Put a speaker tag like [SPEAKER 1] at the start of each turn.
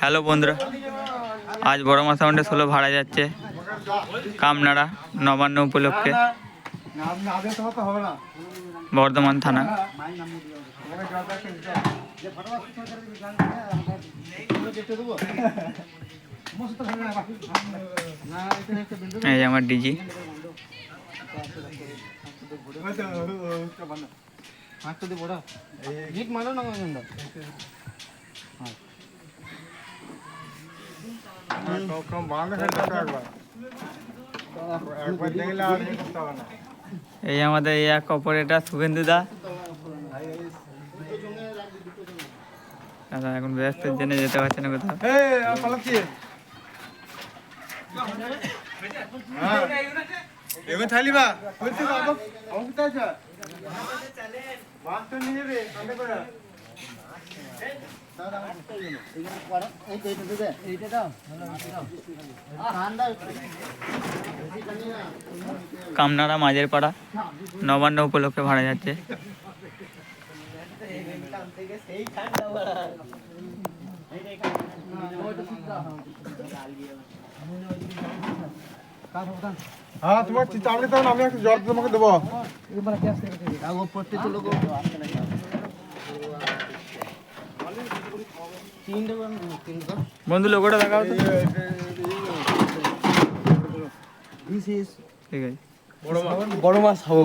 [SPEAKER 1] Hello বন্ধুরা, আজ বড় মা সাউন্ডে ষোলো ভাড়া যাচ্ছে কামনাড়া নবান্ন উপলক্ষে। বর্ধমান থানা। এই আমার ডিজি।
[SPEAKER 2] গিট মারো না
[SPEAKER 1] এই আমাদের এই এক অপারেটার শুভেন্দু দা। দাদা, এখন ব্যস্তের জন্য যেতে পারছে না কোথাও।
[SPEAKER 2] বা
[SPEAKER 1] কামনাড়া মাঝের পাড়া নবান্ন উপলক্ষে ভাড়া যাচ্ছে।
[SPEAKER 2] হ্যাঁ তোমার চামড়ি তখন আমি একটু জল তোমাকে দেবো।
[SPEAKER 1] বন্ধু লোকটা দেখাও তো। ঠিক আছে।
[SPEAKER 2] বড় মাছ খাব